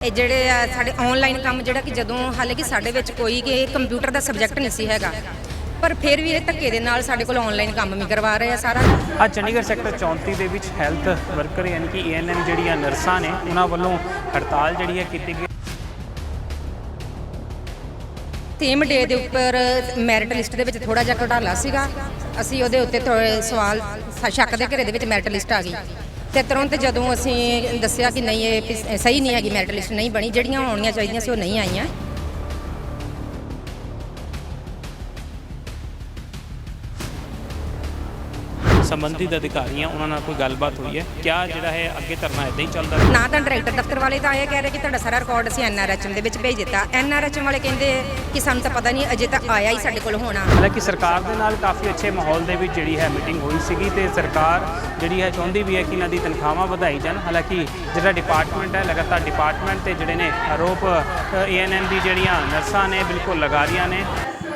ਇਹ ਜਿਹੜੇ ਆ ਸਾਡੇ ਆਨਲਾਈਨ ਕੰਮ ਜਿਹੜਾ ਕਿ ਜਦੋਂ ਹਾਲੇ ਕਿ ਸਾਡੇ ਵਿੱਚ ਕੋਈ ਕਿ ਕੰਪਿਊਟਰ ਦਾ ਸਬਜੈਕਟ ਨਹੀਂ ਸੀ ਹੈਗਾ ਪਰ ਫਿਰ ਵੀ ਇਹ ਧੱਕੇ ਦੇ ਨਾਲ ਸਾਡੇ ਕੋਲ ਆਨਲਾਈਨ ਕੰਮ ਵੀ ਕਰਵਾ ਰਹੇ ਆ ਸਾਰਾ। ਅੱਜ ਚੰਡੀਗੜ੍ਹ ਸੈਕਟਰ 34 ਦੇ ਵਿੱਚ ਹੈਲਥ ਵਰਕਰ ਯਾਨੀ ਕਿ ਏਐਨਐਮ ਜਿਹੜੀਆਂ ਨਰਸਾਂ ਨੇ ਉਹਨਾਂ ਵੱਲੋਂ ਹੜਤਾਲ ਜਿਹੜੀ ਹੈ ਕੀਤੀ ਗਈ। ਸੇਮ ਡੇ ਦੇ ਉੱਪਰ ਮੈਰਿਟ ਲਿਸਟ ਦੇ ਵਿੱਚ ਥੋੜਾ ਜਿਹਾ ਘਟਾਲਾ ਸੀਗਾ। ਅਸੀਂ ਉਹਦੇ ਉੱਤੇ ਸਵਾਲ ਸ਼ੱਕ ਦੇ ਘੇਰੇ ਦੇ ਵਿੱਚ ਮੈਰਿਟ ਲਿਸਟ ਆ ਗਈ। ਤੇ ਤੁਰੰਤ ਜਦੋਂ ਅਸੀਂ ਦੱਸਿਆ ਕਿ ਨਹੀਂ, ਇਹ ਸਹੀ ਨਹੀਂ ਹੈਗੀ ਮੈਰਿਟ ਲਿਸਟ, ਨਹੀਂ ਬਣੀ, ਜਿਹੜੀਆਂ ਹੋਣੀਆਂ ਚਾਹੀਦੀਆਂ ਸੀ ਉਹ ਨਹੀਂ ਆਈਆਂ। ਸੰਬੰਧਿਤ ਅਧਿਕਾਰੀਆਂ ਉਹਨਾਂ ਨਾਲ ਕੋਈ ਗੱਲਬਾਤ ਹੋਈ ਹੈ? ਕਿਆ ਜਿਹੜਾ ਹੈ ਅੱਗੇ ਧਰਨਾ ਇਦਾਂ ਹੀ ਚੱਲਦਾ ਰਹੇ? ਨਾ ਤਾਂ ਡਾਇਰੈਕਟਰ ਦਫ਼ਤਰ ਵਾਲੇ ਤਾਂ ਇਹ ਕਹਿ ਰਹੇ ਕਿ ਤੁਹਾਡਾ ਸਾਰਾ ਰਿਕਾਰਡ ਅਸੀਂ ਐਨਆਰਐਚਐਮ ਦੇ ਵਿੱਚ ਭੇਜ ਦਿੱਤਾ। ਐਨਆਰਐਚਐਮ ਵਾਲੇ ਕਹਿੰਦੇ ਕਿ ਸਾਨੂੰ ਤਾਂ ਪਤਾ ਨਹੀਂ ਅਜੇ ਤੱਕ ਆਇਆ ਹੀ ਸਾਡੇ ਕੋਲ ਹੋਣਾ। ਹਾਲਾਂਕਿ ਸਰਕਾਰ ਦੇ ਨਾਲ ਕਾਫੀ ਅੱਛੇ ਮਾਹੌਲ ਦੇ ਵਿੱਚ ਜਿਹੜੀ ਹੈ ਮੀਟਿੰਗ ਹੋਈ ਸੀਗੀ ਤੇ ਸਰਕਾਰ ਜਿਹੜੀ ਹੈ ਚਾਹੁੰਦੀ ਵੀ ਹੈ ਕਿ ਇਹਨਾਂ ਦੀ ਤਨਖਾਹਾਂ ਵਧਾਈ ਜਾਣ। ਹਾਲਾਂਕਿ ਜਿਹੜਾ ਡਿਪਾਰਟਮੈਂਟ ਹੈ ਲਗਾਤਾਰ ਡਿਪਾਰਟਮੈਂਟ ਤੇ ਜਿਹੜੇ ਨੇ ਆਰੋਪ ਏਐਨਐਮ ਦੀ ਜਿਹੜੀਆਂ ਨਰਸਾਂ ਨੇ ਬਿਲਕੁਲ ਲਗਾ ਰਹੀਆਂ ਨੇ।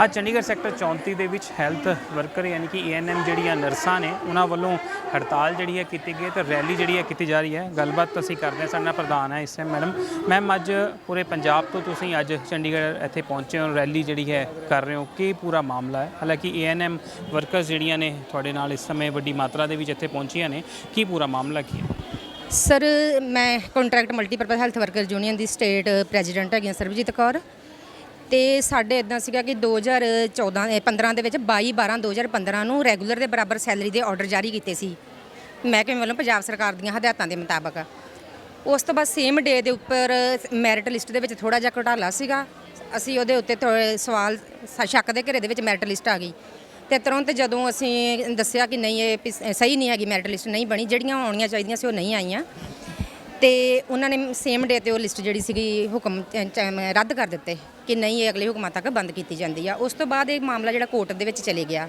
ਅੱਜ ਚੰਡੀਗੜ੍ਹ ਸੈਕਟਰ 34 ਦੇ ਵਿੱਚ ਹੈਲਥ ਵਰਕਰ ਯਾਨੀ ਕਿ ਏਐਨਐਮ ਜਿਹੜੀਆਂ ਨਰਸਾਂ ਨੇ, ਉਹਨਾਂ ਵੱਲੋਂ ਹੜਤਾਲ ਜਿਹੜੀ ਹੈ ਕੀਤੀ ਗਈ ਹੈ ਤੇ ਰੈਲੀ ਜਿਹੜੀ ਹੈ ਕੀਤੀ ਜਾ ਰਹੀ ਹੈ। ਗੱਲਬਾਤ ਅਸੀਂ ਕਰਦੇ ਹਾਂ, ਸਾਡੇ ਨਾਲ ਪ੍ਰਧਾਨ ਹੈ ਇਸ ਟਾਈਮ ਮੈਡਮ। ਮੈਮ, ਅੱਜ ਪੂਰੇ ਪੰਜਾਬ ਤੋਂ ਤੁਸੀਂ ਅੱਜ ਚੰਡੀਗੜ੍ਹ ਇੱਥੇ ਪਹੁੰਚੇ ਹੋ, ਰੈਲੀ ਜਿਹੜੀ ਹੈ ਕਰ ਰਹੇ ਹੋ, ਕੀ ਪੂਰਾ ਮਾਮਲਾ ਹੈ? ਹਾਲਾਂਕਿ ਏਐਨਐਮ ਵਰਕਰਸ ਜਿਹੜੀਆਂ ਨੇ ਤੁਹਾਡੇ ਨਾਲ ਇਸ ਸਮੇਂ ਵੱਡੀ ਮਾਤਰਾ ਦੇ ਵਿੱਚ ਇੱਥੇ ਪਹੁੰਚੀਆਂ ਨੇ, ਕੀ ਪੂਰਾ ਮਾਮਲਾ ਕੀ ਹੈ? ਸਰ, ਮੈਂ contract multipurpose health worker union ਦੀ ਸਟੇਟ ਪ੍ਰੈਜ਼ੀਡੈਂਟ ਹੈਗੀ ਸਰਬਜੀਤ ਕੌਰ। ਤੇ ਸਾਡੇ ਇਦਾਂ ਸੀਗਾ ਕਿ 2014 ਇਹ 15 ਦੇ ਵਿੱਚ 22 12 2015 ਨੂੰ ਰੈਗੂਲਰ ਦੇ ਬਰਾਬਰ ਸੈਲਰੀ ਦੇ ਆਰਡਰ ਜਾਰੀ ਕੀਤੇ ਸੀ। ਮਹਿਕਮੇ ਵੱਲੋਂ ਪੰਜਾਬ ਸਰਕਾਰ ਦੀਆਂ ਹਦਾਇਤਾਂ ਦੇ ਮੁਤਾਬਕ। ਉਸ ਤੋਂ ਬਾਅਦ ਸੇਮ ਡੇ ਦੇ ਉੱਪਰ ਮੈਰਿਟ ਲਿਸਟ ਦੇ ਵਿੱਚ ਥੋੜਾ ਜਿਹਾ ਘਟਾਲਾ ਸੀਗਾ। ਅਸੀਂ ਉਹਦੇ ਉੱਤੇ ਥੋੜ੍ਹੇ ਸਵਾਲ ਸ਼ੱਕ ਦੇ ਘੇਰੇ ਦੇ ਵਿੱਚ ਮੈਰਿਟ ਲਿਸਟ ਆ ਗਈ। ਤੇ ਤੁਰੰਤ ਜਦੋਂ ਅਸੀਂ ਦੱਸਿਆ ਕਿ ਨਹੀਂ, ਇਹ ਪਿਸ- ਸਹੀ ਨਹੀਂ ਹੈਗੀ ਮੈਰਿਟ ਲਿਸਟ ਨਹੀਂ ਬਣੀ, ਜਿਹੜੀਆਂ ਆਉਣੀਆਂ ਚਾਹੀਦੀਆਂ ਸੀ ਉਹ ਨਹੀਂ ਆਈਆਂ। ਤੇ ਉਹਨਾਂ ਨੇ ਸੇਮ ਡੇ ਤੇ ਉਹ ਲਿਸਟ ਜਿਹੜੀ ਸੀਗੀ ਹੁਕਮ ਚ- ਚ- ਰੱਦ ਕਰ ਦਿੱਤੇ ਕਿ ਨਹੀਂ ਇਹ ਅਗਲੇ ਹੁਕਮਾਂ ਤੱਕ ਬੰਦ ਕੀਤੀ ਜਾਂਦੀ ਆ। ਉਸ ਤੋਂ ਬਾਅਦ ਇਹ ਮਾਮਲਾ ਜਿਹੜਾ ਕੋਰਟ ਦੇ ਵਿੱਚ ਚਲੇ ਗਿਆ।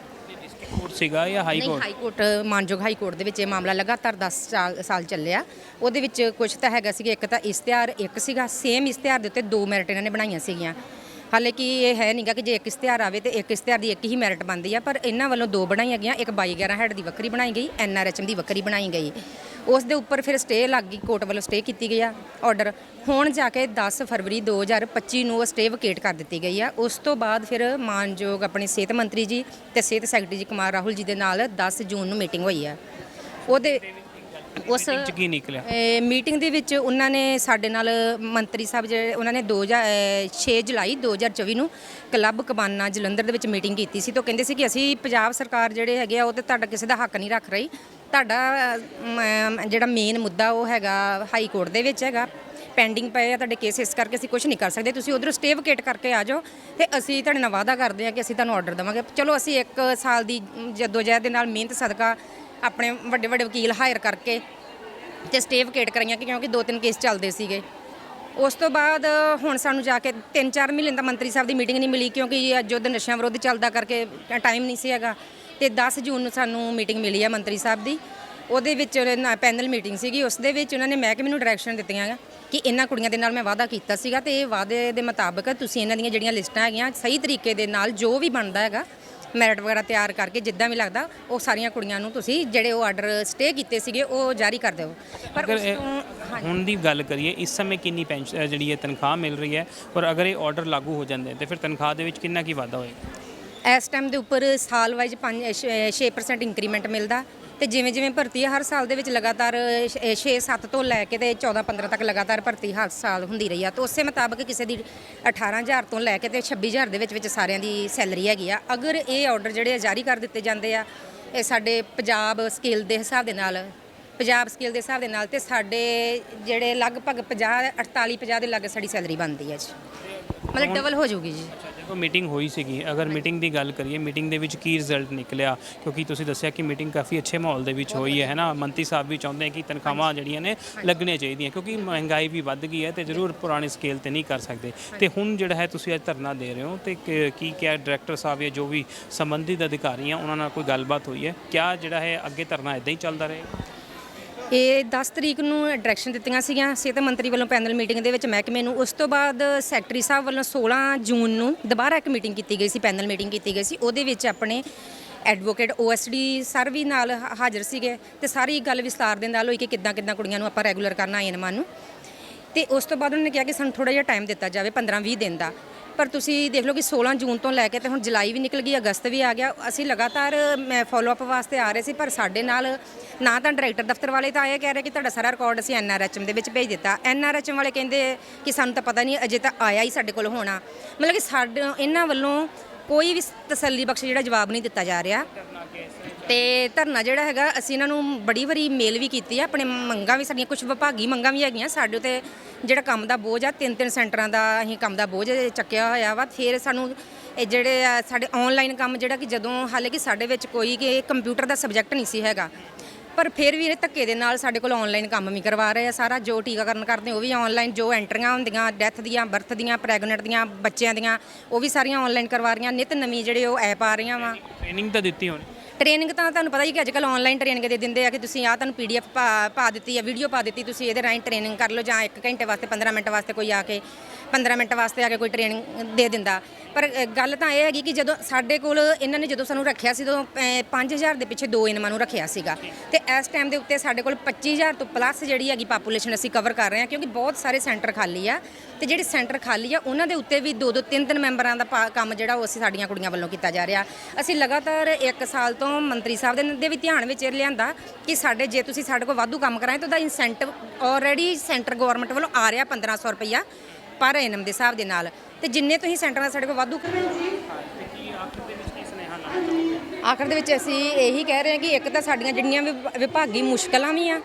ਕੋਰਟ ਸੀਗਾ ਜਾਂ ਹਾਈ ਨਹੀਂ ਕੋਰਟ ਹਾਈ ਕੋਰਟ ਮਾਨਯੋਗ ਹਾਈ ਕੋਰਟ ਦੇ ਵਿੱਚ ਇਹ ਮਾਮਲਾ ਲਗਾਤਾਰ 10 ਸਾਲ ਸਾਲ ਚੱਲਿਆ। ਉਹਦੇ ਵਿੱਚ ਕੁਝ ਤਾਂ ਹੈਗਾ ਸੀਗਾ ਇੱਕ ਤਾਂ ਇਸ਼ਤਿਹਾਰ ਇੱਕ ਸੀਗਾ ਸੇਮ ਇਸ਼ਤਿਹਾਰ ਦੇ ਉੱਤੇ ਦੋ ਮੈਰਿਟ ਇਹਨਾਂ ਨੇ ਬਣਾਈਆਂ ਸੀਗੀਆਂ। ਹਾਲੇ ਕਿ ਇਹ ਹੈ ਨਹੀਂਗਾ ਕਿ ਜੇ ਇੱਕ ਇਸ਼ਤਿਹਾਰ ਆਵੇ ਤੇ ਇੱਕ ਇਸ਼ਤਿਹਾਰ ਦੀ ਇੱਕ ਹੀ ਮੈਰਿਟ ਬਣਦੀ ਆ, ਪਰ ਇਹਨਾਂ ਵੱਲੋਂ ਦੋ ਬਣਾਈਆਂ ਗਈਆਂ, ਇੱਕ 22 11 ਹੈਡ ਦੀ ਵੱਖਰੀ ਬਣਾਈ ਗਈ ਐਨਆਰਐਚਐਮ ਦੀ ਵੱਖਰੀ ਬਣਾਈ ਗਈ। ਉਸ ਦੇ ਉੱਪਰ ਫਿਰ ਸਟੇ ਲੱਗ ਗਈ ਕੋਰਟ ਵੱਲੋਂ ਸਟੇ ਕੀਤੀ ਗਈ ਆ। ਆਰਡਰ ਹੁਣ ਜਾ ਕੇ 10 ਫਰਵਰੀ 2025 ਨੂੰ ਉਹ ਸਟੇ ਵਕੇਟ ਕਰ ਦਿੱਤੀ ਗਈ ਆ। ਉਸ ਤੋਂ ਬਾਅਦ ਫਿਰ ਮਾਨਯੋਗ ਆਪਣੇ ਸਿਹਤ ਮੰਤਰੀ ਜੀ ਤੇ ਸਿਹਤ ਸੈਕਟਰੀ ਜੀ ਕੁਮਾਰ ਰਾਹੁਲ ਜੀ ਦੇ ਨਾਲ 10 ਜੂਨ ਨੂੰ ਮੀਟਿੰਗ ਹੋਈ ਆ। ਉਹਦੇ ਉਸ ਚ ਕੀ ਨਿਕਲਿਆ? ਇਹ ਮੀਟਿੰਗ ਦੇ ਵਿੱਚ ਉਹਨਾਂ ਨੇ ਸਾਡੇ ਨਾਲ ਮੰਤਰੀ ਸਾਹਿਬ ਜਿਹੜੇ ਉਹਨਾਂ ਨੇ 2006 ਜੁਲਾਈ 2024 ਨੂੰ ਕਲੱਬ ਕਬਾਨਾ ਜਲੰਧਰ ਦੇ ਵਿੱਚ ਮੀਟਿੰਗ ਕੀਤੀ ਸੀ। ਤਾਂ ਕਹਿੰਦੇ ਸੀ ਕਿ ਅਸੀਂ ਪੰਜਾਬ ਸਰਕਾਰ ਜਿਹੜੇ ਹੈਗੇ ਆ ਉਹ ਤੇ ਤੁਹਾਡਾ ਕਿਸੇ ਦਾ ਹੱਕ ਨਹੀਂ ਰੱਖ ਰਹੀ। ਤੁਹਾਡਾ ਅਮ, ਜਿਹੜਾ ਮੇਨ ਮੁੱਦਾ ਉਹ ਹੈਗਾ ਹਾਈ ਕੋਰਟ ਦੇ ਵਿੱਚ ਹੈਗਾ। ਪੈਂਡਿੰਗ ਪਏ ਆ ਤੁਹਾਡੇ ਕੇਸ ਇਸ ਕਰਕੇ ਅਸੀਂ ਕੁਝ ਨਹੀਂ ਕਰ ਸਕਦੇ। ਤੁਸੀਂ ਉਧਰੋਂ ਸਟੇ ਵਕੇਟ ਕਰਕੇ ਆ ਜਾਓ ਤੇ ਅਸੀਂ ਤੁਹਾਡੇ ਨਾਲ ਵਾਅਦਾ ਕਰਦੇ ਹਾਂ ਕਿ ਅਸੀਂ ਤੁਹਾਨੂੰ ਆਰਡਰ ਦੇਵਾਂਗੇ। ਚਲੋ ਅਸੀਂ ਇੱਕ ਸਾਲ ਦੀ ਜਦੋਜਹਿਦ ਦੇ ਨਾਲ ਮਿਹਨਤ ਸਦਕਾ ਆਪਣੇ ਵੱਡੇ ਵੱਡੇ ਵਕੀਲ ਹਾਇਰ ਕਰਕੇ ਤੇ ਸਟੇ ਵਕੇਟ ਕਰਾਈਆਂ ਕਿ ਕਿਉਂਕਿ ਦੋ ਤਿੰਨ ਕੇਸ ਚੱਲਦੇ ਸੀਗੇ। ਉਸ ਤੋਂ ਬਾਅਦ ਹੁਣ ਸਾਨੂੰ ਜਾ ਕੇ 3-4 ਮਹੀਨੇ ਦਾ ਮੰਤਰੀ ਸਾਹਿਬ ਦੀ ਮੀਟਿੰਗ ਨਹੀਂ ਮਿਲੀ ਕਿਉਂਕਿ ਅੱਜ ਉਹਦੇ ਨਸ਼ਿਆਂ ਵਿਰੁੱਧ ਚੱਲਦਾ ਕਰਕੇ ਟਾਈਮ ਨਹੀਂ ਸੀ ਹੈਗਾ ਤੇ 10 ਜੂਨ ਨੂੰ ਸਾਨੂੰ ਮੀਟਿੰਗ ਮਿਲੀ ਹੈ ਮੰਤਰੀ ਸਾਹਿਬ ਦੀ। ਉਹਦੇ ਵਿੱਚ ਪੈਨਲ ਮੀਟਿੰਗ ਸੀਗੀ। ਉਸ ਦੇ ਵਿੱਚ ਉਹਨਾਂ ਨੇ ਮਹਿਕਮੇ ਨੂੰ ਡਾਇਰੈਕਸ਼ਨ ਦਿੱਤੀਆਂ ਕਿ ਇਹਨਾਂ ਕੁੜੀਆਂ ਦੇ ਨਾਲ ਮੈਂ ਵਾਅਦਾ ਕੀਤਾ ਸੀਗਾ ਤੇ ਇਹ ਵਾਅਦੇ ਦੇ ਮੁਤਾਬਕ ਤੁਸੀਂ ਇਹਨਾਂ ਦੀਆਂ ਜਿਹੜੀਆਂ ਲਿਸਟਾਂ ਹੈਗੀਆਂ ਸਹੀ ਤਰੀਕੇ ਦੇ ਨਾਲ ਜੋ ਵੀ ਬਣਦਾ ਹੈਗਾ ਮੈਰਿਟ ਵਗੈਰਾ ਤਿਆਰ ਕਰਕੇ ਜਿੱਦਾਂ ਵੀ ਲੱਗਦਾ ਉਹ ਸਾਰੀਆਂ ਕੁੜੀਆਂ ਨੂੰ ਤੁਸੀਂ ਜਿਹੜੇ ਉਹ ਆਰਡਰ ਸਟੇ ਕੀਤੇ ਸੀਗੇ ਉਹ ਜਾਰੀ ਕਰ ਦਿਓ। ਪਰ ਅਗਰ ਉਸ ਇਹ- ਤੋਂ ਹੁਣ ਦੀ ਗੱਲ ਕਰੀਏ ਇਸ ਸਮੇਂ ਕਿੰਨੀ ਪੈਨਸ਼ਨ ਜਿਹੜੀ ਹੈ ਤਨਖਾਹ ਮਿਲ ਰਹੀ ਹੈ ਔਰ ਅਗਰ ਇਹ ਆਰਡਰ ਲਾਗੂ ਹੋ ਜਾਂਦੇ ਤੇ ਫਿਰ ਤਨਖਾਹ ਦੇ ਵਿੱਚ ਕਿੰਨਾ ਕੀ ਵਾਧਾ ਹੋਏਗਾ? ਇਸ ਟਾਈਮ ਦੇ ਉੱਪਰ ਸਾਲ ਵਾਈਜ਼ 5 6% ਇੰਕਰੀਮੈਂਟ ਮਿਲਦਾ। ਤੇ ਜਿਵੇਂ ਜਿਵੇਂ ਭਰਤੀ ਹੈ ਹਰ ਸਾਲ ਦੇ ਵਿੱਚ ਲਗਾਤਾਰ 6-7 ਤੋਂ ਲੈ ਕੇ ਤੇ 14-15 ਤੱਕ ਲਗਾਤਾਰ ਭਰਤੀ ਹਰ ਸਾਲ ਹੁੰਦੀ ਰਹੀ ਆ। ਤੇ ਉਸੇ ਮੁਤਾਬਕ ਕਿਸੇ ਦੀ 18000 ਤੋਂ ਲੈ ਕੇ ਤੇ 26000 ਦੇ ਵਿੱਚ ਵਿੱਚ ਸਾਰਿਆਂ ਦੀ ਸੈਲਰੀ ਹੈਗੀ ਆ। ਅਗਰ ਇਹ ਆਰਡਰ ਜਿਹੜੇ ਆ ਜਾਰੀ ਕਰ ਦਿੱਤੇ ਜਾਂਦੇ ਆ, ਇਹ ਸਾਡੇ ਪੰਜਾਬ ਸਕੇਲ ਦੇ ਹਿਸਾਬ ਦੇ ਨਾਲ, ਪੰਜਾਬ ਸਕੇਲ ਦੇ ਹਿਸਾਬ ਦੇ ਨਾਲ ਤੇ ਸਾਡੇ ਜਿਹੜੇ ਲਗਭਗ 50 48 50 ਦੇ ਲੱਗ ਸਾਡੀ ਸੈਲਰੀ ਬਣਦੀ ਹੈ ਜੀ। ਮਤਲਬ ਡਬਲ ਹੋ ਜਾਊਗੀ ਜੀ। ਜਦੋਂ ਮੀਟਿੰਗ ਹੋਈ ਸੀਗੀ। ਅਗਰ ਮੀਟਿੰਗ ਦੀ ਗੱਲ ਕਰੀਏ ਮੀਟਿੰਗ ਦੇ ਵਿੱਚ ਕੀ ਰਿਜ਼ਲਟ ਨਿਕਲਿਆ? ਕਿਉਂਕਿ ਤੁਸੀਂ ਦੱਸਿਆ ਕਿ ਮੀਟਿੰਗ ਕਾਫੀ ਅੱਛੇ ਮਾਹੌਲ ਦੇ ਵਿੱਚ ਹੋਈ ਹੈ ਹੈ ਨਾ ਮੰਤਰੀ ਸਾਹਿਬ ਵੀ ਚਾਹੁੰਦੇ ਕਿ ਤਨਖਾਹਾਂ ਜਿਹੜੀਆਂ ਨੇ ਲੱਗਣੀਆਂ ਚਾਹੀਦੀਆਂ, ਕਿਉਂਕਿ ਮਹਿੰਗਾਈ ਵੀ ਵੱਧ ਗਈ ਹੈ ਤੇ ਜ਼ਰੂਰ ਪੁਰਾਣੇ ਸਕੇਲ ਤੇ ਨਹੀਂ ਕਰ ਸਕਦੇ। ਤੇ ਹੁਣ ਜਿਹੜਾ ਹੈ ਤੁਸੀਂ ਅੱਜ ਧਰਨਾ ਦੇ ਰਹੇ ਹੋ ਤੇ ਕ- ਕੀ ਕਿਹਾ ਡਾਇਰੈਕਟਰ ਸਾਹਿਬ ਜਾਂ ਜੋ ਵੀ ਸੰਬੰਧਿਤ ਅਧਿਕਾਰੀ ਆ ਉਹਨਾਂ ਨਾਲ ਕੋਈ ਗੱਲਬਾਤ ਹੋਈ ਹੈ? ਕਿਆ ਜਿਹੜਾ ਹੈ ਅੱਗੇ ਧਰਨਾ ਇਦਾਂ ਹੀ ਚੱਲਦਾ ਰਹੇਗਾ ਇਹ 10 ਤਰੀਕ ਨੂੰ ਡਾਇਰੈਕਸ਼ਨ ਦਿੱਤੀਆਂ ਸੀਗੀਆਂ। ਸਿਹਤ ਮੰਤਰੀ ਵੱਲੋਂ ਪੈਨਲ ਮੀਟਿੰਗ ਦੇ ਵਿੱਚ ਮਹਿਕਮੇ ਨੂੰ। ਉਸ ਤੋਂ ਬਾਅਦ ਸੈਕਟਰੀ ਸਾਹਿਬ ਵੱਲੋਂ 16 ਜੂਨ ਨੂੰ ਦੁਬਾਰਾ ਇੱਕ ਮੀਟਿੰਗ ਕੀਤੀ ਗਈ ਸੀ ਪੈਨਲ ਮੀਟਿੰਗ ਕੀਤੀ ਗਈ ਸੀ। ਉਹਦੇ ਵਿੱਚ ਆਪਣੇ ਐਡਵੋਕੇਟ ਓਐਸਡੀ ਸਰ ਵੀ ਨਾਲ ਹਾਜ਼ਰ ਸੀਗੇ ਤੇ ਸਾਰੀ ਗੱਲ ਵਿਸਤਾਰ ਦੇ ਨਾਲ ਹੋਈ ਕਿ ਕਿੱਦਾਂ ਕਿੱਦਾਂ ਕੁੜੀਆਂ ਨੂੰ ਆਪਾਂ ਰੈਗੂਲਰ ਕਰਨਾ ਆਈਐਨਮਾਨ ਨੂੰ। ਤੇ ਉਸ ਤੋਂ ਬਾਅਦ ਉਹਨਾਂ ਨੇ ਕਿਹਾ ਕਿ ਸਾਨੂੰ ਥੋੜਾ ਜਿਹਾ ਟਾਈਮ ਦਿੱਤਾ ਜਾਵੇ 15-20 ਦਿਨ ਦਾ। ਪਰ ਤੁਸੀਂ ਦੇਖ ਲਓ ਕਿ 16 ਜੂਨ ਤੋਂ ਲੈ ਕੇ ਤੇ ਹੁਣ ਜੁਲਾਈ ਵੀ ਨਿਕਲ ਗਈ, ਅਗਸਤ ਵੀ ਆ ਗਿਆ। ਅਸੀਂ ਲਗਾਤਾਰ ਫਾਲੋ ਅਪ ਵਾਸਤੇ ਆ ਰਹੇ ਸੀ, ਪਰ ਸਾਡੇ ਨਾਲ ਨਾ ਤਾਂ ਡਾਇਰੈਕਟਰ ਦਫ਼ਤਰ ਵਾਲੇ ਤਾਂ ਇਹ ਕਹਿ ਰਹੇ ਕਿ ਤੁਹਾਡਾ ਸਾਰਾ ਰਿਕਾਰਡ ਅਸੀਂ ਐਨਆਰਐਚਐਮ ਦੇ ਵਿੱਚ ਭੇਜ ਦਿੱਤਾ। ਐਨਆਰਐਚਐਮ ਵਾਲੇ ਕਹਿੰਦੇ ਕਿ ਸਾਨੂੰ ਤਾਂ ਪਤਾ ਨਹੀਂ, ਅਜੇ ਤਾਂ ਆਇਆ ਹੀ ਸਾਡੇ ਕੋਲ ਹੋਣਾ। ਮਤਲਬ ਕਿ ਸਾਡੇ, ਇਹਨਾਂ ਵੱਲੋਂ ਕੋਈ ਵੀ ਤਸੱਲੀ ਬਖਸ਼ ਜਿਹੜਾ ਜਵਾਬ ਨਹੀਂ ਦਿੱਤਾ ਜਾ ਰਿਹਾ। ਤੇ ਧਰਨਾ ਜਿਹੜਾ ਹੈਗਾ, ਅਸੀਂ ਇਹਨਾਂ ਨੂੰ ਬੜੀ ਵਾਰੀ ਮੇਲ ਵੀ ਕੀਤੀ ਆ, ਆਪਣੇ ਮੰਗਾਂ ਵੀ ਸਾਡੀਆਂ ਕੁਝ ਵਿਭਾਗੀ ਮੰਗਾਂ ਵੀ ਹੈਗੀਆਂ ਸਾਡੇ ਉਤੇ। ਜਿਹੜਾ ਕੰਮ ਦਾ ਬੋਝ ਆ, ਤਿੰਨ ਤਿੰਨ ਸੈਂਟਰਾਂ ਦਾ ਅਸੀਂ ਕੰਮ ਦਾ ਬੋਝ ਚੱਕਿਆ ਹੋਇਆ ਵਾ। ਫਿਰ ਸਾਨੂੰ ਇਹ ਜਿਹੜੇ ਆ, ਸਾਡੇ ਆਨਲਾਈਨ ਕੰਮ ਜਿਹੜਾ ਕਿ ਜਦੋਂ ਹਾਲੇ ਕਿ ਸਾਡੇ ਵਿੱਚ ਕੋਈ ਕਿ ਕੰਪਿਊਟਰ ਦਾ ਸਬਜੈਕਟ ਨਹੀਂ ਸੀ ਹੈਗਾ। ਪਰ ਫਿਰ ਵੀ ਇਹ ਧੱਕੇ ਦੇ ਨਾਲ ਸਾਡੇ ਕੋਲ ਆਨਲਾਈਨ ਕੰਮ ਵੀ ਕਰਵਾ ਰਹੇ ਆ ਸਾਰਾ। ਜੋ ਟੀਕਾਕਰਨ ਕਰਦੇ ਉਹ ਵੀ ਆਨਲਾਈਨ ਜੋ ਐਂਟਰੀਆਂ ਹੁੰਦੀਆਂ ਡੈਥ ਦੀਆਂ ਬਰਥ ਦੀਆਂ ਪ੍ਰੈਗਨੈਂਟ ਦੀਆਂ, ਬੱਚਿਆਂ ਦੀਆਂ, ਉਹ ਵੀ ਸਾਰੀਆਂ ਆਨਲਾਈਨ ਕਰਵਾ ਰਹੀਆਂ। ਨਿਤ ਨਵੀਂ ਜਿਹੜੇ ਉਹ ਐਪ ਆ ਰਹੀਆਂ ਵਾ। ਟ੍ਰੇਨਿੰਗ ਤਾਂ ਦਿੱਤੀ ਹੋਣੀ। ਟ੍ਰੇਨਿੰਗ ਤਾਂ ਤੁਹਾਨੂੰ ਪਤਾ ਹੀ ਕਿ ਅੱਜ ਅੱਜਕੱਲ ਆਨਲਾਈਨ ਟ੍ਰੇਨਿੰਗ ਦੇ ਦਿੰਦੇ ਆ ਕਿ ਤੁਸੀਂ ਆ ਤੁਹਾਨੂੰ ਪੀਡੀਐਫ ਪਾ ਦਿੱਤੀ ਆ ਵੀਡੀਓ ਪਾ ਦਿੱਤੀ, ਤੁਸੀਂ ਇਹਦੇ ਰਾਹੀਂ ਟ੍ਰੇਨਿੰਗ ਕਰ ਲਓ ਜਾਂ 1 ਘੰਟੇ ਵਾਸਤੇ 15 ਮਿੰਟ ਵਾਸਤੇ ਕੋਈ ਆ ਕੇ 15 ਮਿੰਟ ਵਾਸਤੇ ਆ ਕੇ ਕੋਈ ਟ੍ਰੇਨਿੰਗ ਦੇ ਦਿੰਦਾ। ਪਰ ਗੱਲ ਤਾਂ ਇਹ ਹੈਗੀ ਕਿ ਜਦੋਂ ਸਾਡੇ ਕੋਲ ਇਹਨਾਂ ਨੇ ਜਦੋਂ ਸਾਨੂੰ ਰੱਖਿਆ ਸੀ, ਉਦੋਂ 5000 ਦੇ ਪਿੱਛੇ ਦੋ ਇਨਮਾਂ ਨੂੰ ਰੱਖਿਆ ਸੀਗਾ। ਤੇ ਇਸ ਟਾਈਮ ਦੇ ਉੱਤੇ ਸਾਡੇ ਕੋਲ 25000 ਤੋਂ ਪਲੱਸ ਜਿਹੜੀ ਹੈਗੀ ਪਾਪੂਲੇਸ਼ਨ ਅਸੀਂ ਕਵਰ ਕਰ ਰਹੇ ਹਾਂ, ਕਿਉਂਕਿ ਬਹੁਤ ਸਾਰੇ ਸੈਂਟਰ ਖਾਲੀ ਆ। ਤੇ ਜਿਹੜੇ ਸੈਂਟਰ ਖਾਲੀ ਆ, ਉਹਨਾਂ ਦੇ ਉੱਤੇ ਵੀ ਦੋ ਦੋ ਤਿੰਨ ਤਿੰਨ ਮੈਂਬਰਾਂ ਦਾ ਪਾ- ਕੰਮ ਜਿਹੜਾ ਉਹ ਅਸੀਂ ਸਾਡੀਆਂ ਕੁੜੀਆਂ ਵੱਲੋਂ ਕੀਤਾ ਜਾ ਰਿਹਾ। ਅਸੀਂ ਲਗਾਤਾਰ ਇੱਕ ਸਾਲ ਤੋਂ ਮੰਤਰੀ ਸਾਹਿਬ ਦੇ ਦੇ ਵੀ ਧਿਆਨ ਵਿੱਚ ਇਹ ਲਿਆਂਦਾ ਕਿ ਸਾਡੇ ਜੇ ਤੁਸੀਂ ਸਾਡੇ ਕੋਲ ਵਾਧੂ ਕੰਮ ਕਰਾਏ ਤਾਂ ਉਹਦਾ ਇਨਸੈਂਟਿਵ ਆਲਰੇਡੀ ਸੈਂਟਰ ਗਵਰਨਮੈਂਟ ਵੱਲੋਂ ਆ ਰਿਹਾ 1500 ਰੁਪਈਆ ਪਰ ਐਨਮ ਦੇ ਹਿਸਾਬ ਦੇ ਨਾਲ। ਤੇ ਜਿੰਨੇ ਤੁਸੀਂ ਸੈਂਟਰ ਸੈਂਟਰਾਂ ਸਾਡੇ ਕੋਲ ਵਾਧੂ ਆਖਰ ਦੇ ਵਿੱਚ ਅਸੀਂ ਇਹੀ ਕਹਿ ਰਹੇ ਹਾਂ ਕਿ ਇੱਕ ਤਾਂ ਸਾਡੀਆਂ ਜਿਹੜੀਆਂ ਵਿਭ- ਵਿਭਾਗੀ ਮੁਸ਼ਕਲਾਂ ਵੀ ਆ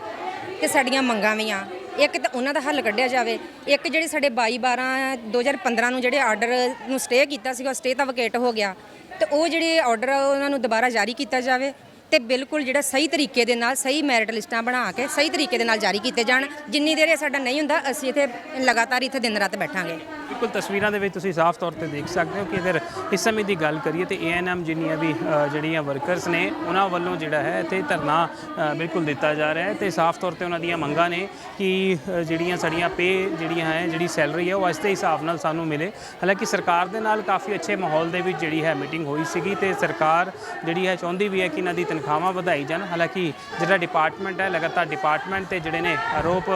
ਤੇ ਸਾਡੀਆਂ ਮੰਗਾਂ ਵੀ ਆ। ਇੱਕ ਤਾਂ ਉਹਨਾਂ ਦਾ ਹੱਲ ਕੱਢਿਆ ਜਾਵੇ। ਇੱਕ ਜਿਹੜੇ ਸਾਡੇ 22 12 2015 ਨੂੰ ਜਿਹੜੇ ਆਰਡਰ ਨੂੰ ਸਟੇ ਕੀਤਾ ਸੀਗਾ ਸਟੇ ਤਾਂ ਵਕੇਟ ਹੋ ਗਿਆ। ਤੇ ਉਹ ਜਿਹੜੇ ਆਰਡਰ ਉਹਨਾਂ ਨੂੰ ਦੁਬਾਰਾ ਜਾਰੀ ਕੀਤਾ ਜਾਵੇ ਤੇ ਬਿਲਕੁਲ ਜਿਹੜਾ ਸਹੀ ਤਰੀਕੇ ਦੇ ਨਾਲ, ਸਹੀ ਮੈਰਿਟ ਲਿਸਟਾਂ ਬਣਾ ਕੇ ਸਹੀ ਤਰੀਕੇ ਦੇ ਨਾਲ ਜਾਰੀ ਕੀਤੇ ਜਾਣ। ਜਿੰਨੀ ਦੇਰ ਇਹ ਸਾਡਾ ਨਹੀਂ ਹੁੰਦਾ, ਅਸੀਂ ਇੱਥੇ ਲਗਾਤਾਰ ਇੱਥੇ ਦਿਨ ਰਾਤ ਬੈਠਾਂਗੇ। ਬਿਲਕੁਲ ਤਸਵੀਰਾਂ ਦੇ ਵਿੱਚ ਤੁਸੀਂ ਸਾਫ਼ ਤੌਰ ਤੇ ਦੇਖ ਸਕਦੇ ਹੋ ਕਿ ਅਗਰ ਇਸ ਸਮੇਂ ਦੀ ਗੱਲ ਕਰੀਏ ਤੇ ਏਐਨਐਮ ਜਿੰਨੀਆਂ ਵੀ ਜਿਹੜੀਆਂ ਵਰਕਰਸ ਨੇ, ਉਹਨਾਂ ਵੱਲੋਂ ਜਿਹੜਾ ਹੈ ਇੱਥੇ ਧਰਨਾ ਬਿਲਕੁਲ ਦਿੱਤਾ ਜਾ ਰਿਹਾ ਹੈ ਤੇ ਸਾਫ਼ ਤੌਰ ਤੇ ਉਹਨਾਂ ਦੀਆਂ ਮੰਗਾਂ ਨੇ ਕਿ ਜਿਹੜੀਆਂ ਸਾਡੀਆਂ ਪੇ ਜਿਹੜੀਆਂ ਹੈ, ਜਿਹੜੀ ਸੈਲਰੀ ਹੈ, ਉਹ ਇਸ ਦੇ ਹਿਸਾਬ ਨਾਲ ਸਾਨੂੰ ਮਿਲੇ। ਹਾਲਾਂਕਿ ਸਰਕਾਰ ਦੇ ਨਾਲ ਕਾਫੀ ਅੱਛੇ ਮਾਹੌਲ ਦੇ ਵਿੱਚ ਜਿਹੜੀ ਹੈ ਮੀਟਿੰਗ ਹੋਈ ਸੀਗੀ ਤੇ ਸਰਕਾਰ ਜਿਹੜੀ ਹੈ ਚਾਹੁੰਦੀ ਵੀ ਹੈ ਕਿ ਇਹਨਾਂ ਦੀ ਤਨਖਾਹਾਂ ਵਧਾਈ ਜਾਣ। ਹਾਲਾਂਕਿ ਜਿਹੜਾ ਡਿਪਾਰਟਮੈਂਟ ਹੈ, ਲਗਾਤਾਰ ਡਿਪਾਰਟਮੈਂਟ ਤੇ ਜਿਹੜੇ ਨੇ ਆਰੋਪ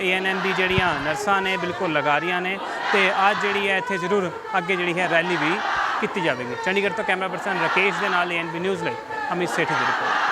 ਏਐਨਐਮ ਦੀ ਜਿਹੜੀਆਂ ਨਰਸਾਂ ਨੇ, ਬਿਲਕੁਲ ਲਗਾ ਰਹੀਆਂ ਨੇ। ਤੇ ਅੱਜ ਜਿਹੜੀ ਹੈ ਇੱਥੇ ਜ਼ਰੂਰ ਅੱਗੇ ਜਿਹੜੀ ਹੈ ਰੈਲੀ ਵੀ ਕੀਤੀ ਜਾਵੇਗੀ। ਚੰਡੀਗੜ੍ਹ ਤੋਂ ਕੈਮਰਾ ਪਰਸਨ ਰਕੇਸ਼ ਦੇ ਨਾਲ ਏਐਨਬੀ ਨਿਊਜ਼ ਲਈ ਅਮਿਤ ਸੇਠੀ ਦੀ ਰਿਪੋਰਟ।